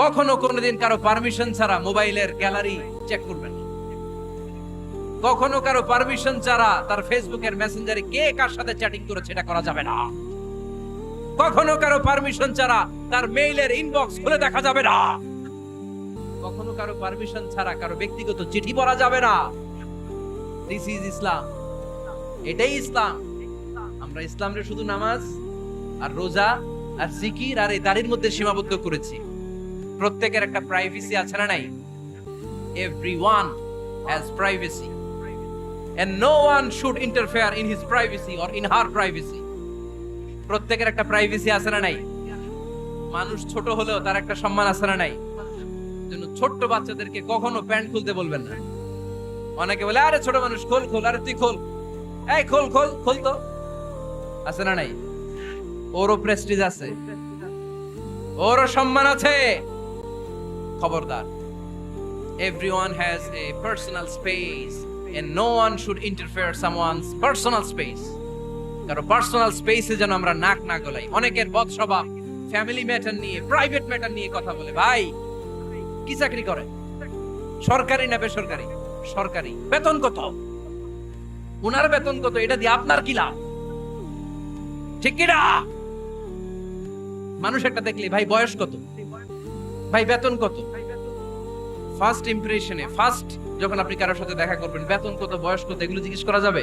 কখনো কোনোদিন কারও পারমিশন ছাড়া মোবাইলের গ্যালারি চেক করবেন। কখনো কারও পারমিশন ছাড়া তার ফেসবুকের মেসেঞ্জারে কে কার সাথে চ্যাটিং করেছে এটা করা যাবে না। কখনো কারও পারমিশন ছাড়া তার মেইলের ইনবক্স খুলে দেখা যাবে না। কখনো কারও পারমিশন ছাড়া কারও ব্যক্তিগত চিঠি পড়া যাবে না। দিস ইজ ইসলাম এটাই ইসলাম আমরা ইসলামরে শুধু নামাজ আর রোজা আর জিকির আর এই দাড়ির মধ্যে সীমাবদ্ধ করেছি। প্রত্যেকের একটা প্রাইভেসি আছে না নাই? Everyone has privacy and no one should interfere in his privacy or in her privacy. প্রত্যেকের একটা প্রাইভেসি আছে না নাই? মানুষ ছোট হলেও তার একটা সম্মান আছে না নাই? জন্য ছোট্ট বাচ্চাদেরকে কখনো প্যান্ট খুলতে বলবেন না। অনেকে বলে, আরে ছোট মানুষ, খোল খোল। আরে তুই খোল। এই খোল খোল খোল তো। আছে না নাই? ওরও প্রেস্টিজ আছে। ওরও সম্মান আছে। খবরদার। Everyone has a personal space and no one should interfere someone's personal space. কারও পার্সোনাল স্পেসে যেন আমরা নাক না গলাই অনেকের বদ ফ্যামিলি ম্যাটার নিয়ে প্রাইভেট ম্যাটার নিয়ে কথা বলে। ভাই, কি চাকরি করে সরকারি না বেসরকারি? সরকারি। বেতন কত? উনার বেতন কত? এটা দিয়ে আপনার কি লাভ? ঠিক কি না? মানুষ একটা দেখলে, ভাই, বয়স কত? ভাই, বেতন কত? ফার্স্ট ইমপ্রেশনে ফার্স্ট যখন আপনি কারোর সাথে দেখা করবেন, বেতন কত, বয়স কত, এগুলো জিজ্ঞেস করা যাবে?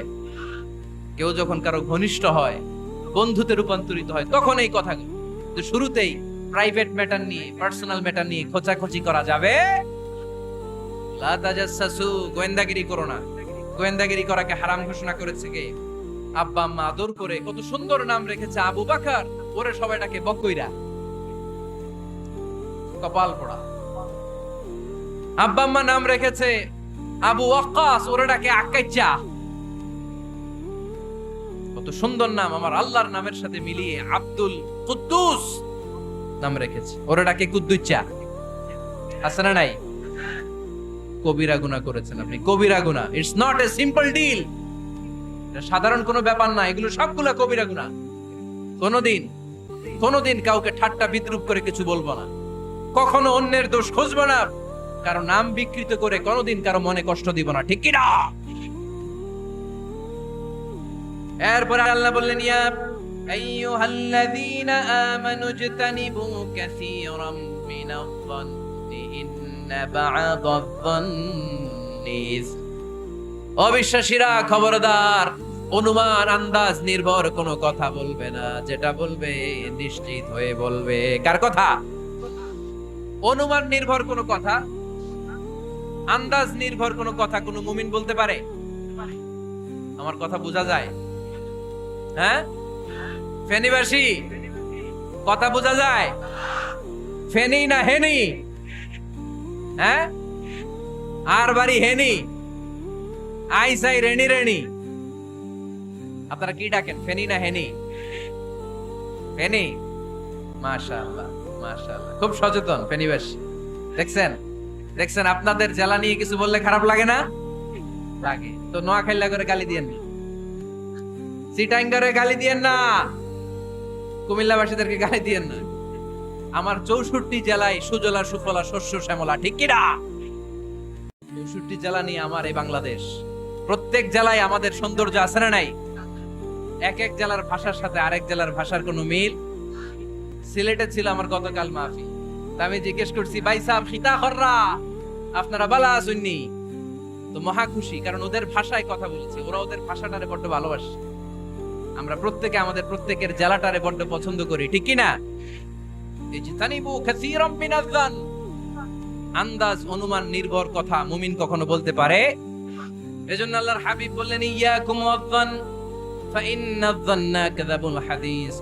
কেউ যখন কারও ঘনিষ্ঠ হয়, বন্ধুতে রূপান্তরিত হয়, তখন এই কথাগুলো তো শুরুতেই প্রাইভেট ম্যাটার নিয়ে পার্সোনাল ম্যাটার নিয়ে খোঁচাখুচি করা যাবে। লাতাজাসসু গোয়েন্দাগিরি করো না। গোয়েন্দাগিরি করাকে হারাম ঘোষণা করেছে কে? আব্বা আম্মা আদর করে কত সুন্দর নাম রেখেছে আবু বাকার, ওরে সবাইটাকে বকইরা। কপাল পড়া। আব্বা আম্মা নাম রেখেছে আবু ওয়াক্কাস ওরে ডাকে আক্কাইচা কত সুন্দর নাম, আমার আল্লাহর নামের সাথে মিলিয়ে আব্দুল কুদ্দুস নাম রেখেছে। ওরে ডাকে কুদ্দুচ্চা আছে না নাই? কবিরা গুনাহ করেছেন আপনি, কবিরা গুনাহ। It's not a simple deal সাধারণ কোনো ব্যাপার না, এগুলো সবগুলা কবিরা গুনাহ। কোনোদিন কোনোদিন কাউকে ঠাট্টা বিদ্রুপ করে কিছু বলব না। কখনো অন্যের দোষ খুঁজবো না। কারও নাম বিকৃত করে কোনোদিন কারও মনে কষ্ট দিব না, ঠিক কি না এরপরে আল্লাহ বললেন, ইয়া। অবিশ্বাসীরা, খবরদার, অনুমান, আন্দাজ, নির্ভর, কোনো কথা বলবে না, যেটা বলবে নিশ্চিত হয়ে বলবে। কার কথা? অনুমান, নির্ভর, কোনো কথা? আন্দাজ নির্ভর কোনো কথা কোনো মুমিন বলতে পারে? আমার কথা বোঝা যায়? হ্যাঁ? ফেনীবাসী, কথা বোঝা যায়? ফেনি না হেনি? হ্যাঁ? আর বাড়ি হেনি? আই সাই রেনি রেনি আপনারা কি ডাকেন? ফেনি না হেনি? ফেনি? মাশাআল্লাহ মাশাআল্লাহ। খুব সচেতন, ফেনীবাসী। দেখছেন? দেখছেন, আপনাদের জেলা নিয়ে কিছু বললে খারাপ লাগে না? লাগে। তো নোয়াখাইলা করে গালি দিয়েন না। সিটাঙ্গারে গালি দিয়েন না। কুমিল্লাবাসীদেরকে গালি দিয়েন না। আমার চৌষট্টি জেলায় সুজলা, সুফলা, শস্য, শ্যামলা, ঠিক কিনা চৌষট্টি জেলা নিয়ে আমার এই বাংলাদেশ। প্রত্যেক জেলায় আমাদের সৌন্দর্য আছে না নাই? এক এক জেলার ভাষার সাথে আরেক জেলার ভাষার কোনো মিল? সিলেটে ছিল আমার গতকাল মাহফিল। আমি জিজ্ঞেস করছি, ভাই সাহেব সীতা হররা আপনারা বালা আসুননি তো মহা খুশি, কারণ ওদের ভাষায় কথা বলেছি, ওরা ওদের ভাষাটারে বড্ড ভালোবাসে। আমরা প্রত্যেকে আমাদের প্রত্যেকের জেলাটারে বড্ড পছন্দ করি, ঠিক কি না এই যে তানিবু আন্দাজ, অনুমান, নির্ভর কথা মুমিন কখনো বলতে পারে? এজন্য আল্লাহর হাবিব বললেন, ইয়াকুম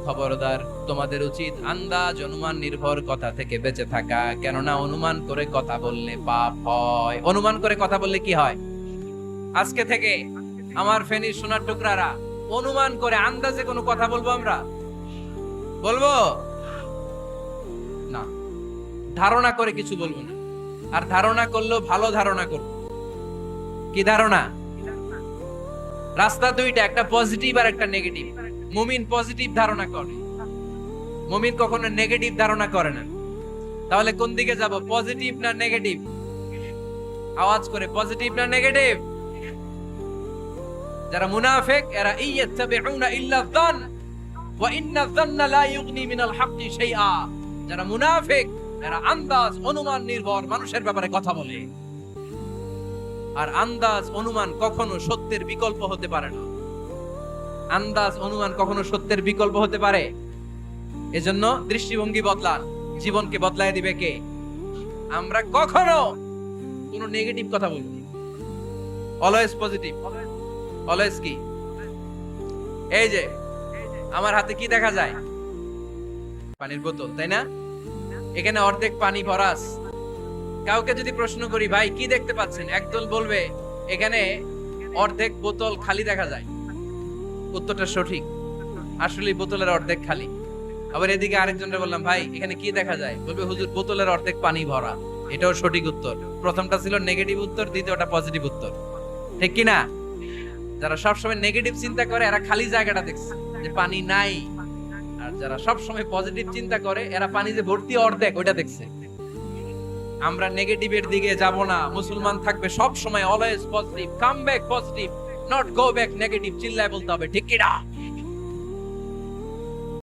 খবরদার, তোমাদের উচিত আন্দাজ, অনুমান, নির্ভর কথা থেকে বেঁচে থাকা। কেননা অনুমান করে কথা বললে পাপ হয়। অনুমান করে কথা বললে কি হয়? আজকে থেকে আমার ফেনীর সোনার টুকরারা, অনুমান করে আন্দাজে কোনো কথা বলব আমরা? বলব? না। ধারণা করে কিছু বলব না। আর ধারণা করলেও ভালো ধারণা করব। কি ধারণা? রাস্তা দুইটা, একটা পজিটিভ আর একটা নেগেটিভ মুমিন পজিটিভ ধারণা করে। মুমিন কখনো নেগেটিভ ধারণা করে না। তাহলে কোন দিকে যাব পজিটিভ না নেগেটিভ আওয়াজ করে পজিটিভ না নেগেটিভ যারা মুনাফিক, এরা ইয়াত্তাবিউনা ইল্লা যান ওয়া ইন্না যান্না লা ইউগনি মিনাল হাক্কি শাইআ। যারা মুনাফিক, এরা আন্দাজ, অনুমান নির্ভর, মানুষের ব্যাপারে কথা বলে। আর আন্দাজ, অনুমান কখনো সত্যের বিকল্প হতে পারে না। আন্দাজ, অনুমান কখনো সত্যের বিকল্প হতে পারে? এজন্য দৃষ্টিভঙ্গি বদলান। জীবনকে বদলায় দিবে কে? আমরা কখনো কোনো নেগেটিভ কথা বলব অলওয়েজ পজিটিভ অলওয়েজ কি? এই যে, আমার হাতে কি দেখা যায়? পানির বোতল, তাই না? এখানে অর্ধেক পানি ভরাস। কাউকে যদি প্রশ্ন করি, ভাই, কি দেখতে পাচ্ছেন? একদল বলবে, এখানে অর্ধেক বোতল খালি দেখা যায়। উত্তরটা সঠিক। আসলে বোতলের অর্ধেক খালি। আবার এদিকে আরেকজনকে বললাম, ভাই, এখানে কি দেখা যায়? বলবে, হুজুর, বোতলের অর্ধেক পানি ভরা। এটাও সঠিক উত্তর। প্রথমটা ছিল নেগেটিভ উত্তর, দ্বিতীয়টা পজিটিভ উত্তর। ঠিক কি না যারা সবসময় নেগেটিভ চিন্তা করে, এরা খালি জায়গাটা দেখছে, যে পানি নাই। আর যারা সবসময় পজিটিভ চিন্তা করে, এরা পানি যে ভর্তি অর্ধেক, ওইটা দেখছে। আমরা নেগেটিভের দিকে যাব না। মুসলমান থাকবে সব সময় always positive come back positive not go back negative চিল্লায় বলতে হবে, ঠিক কিনা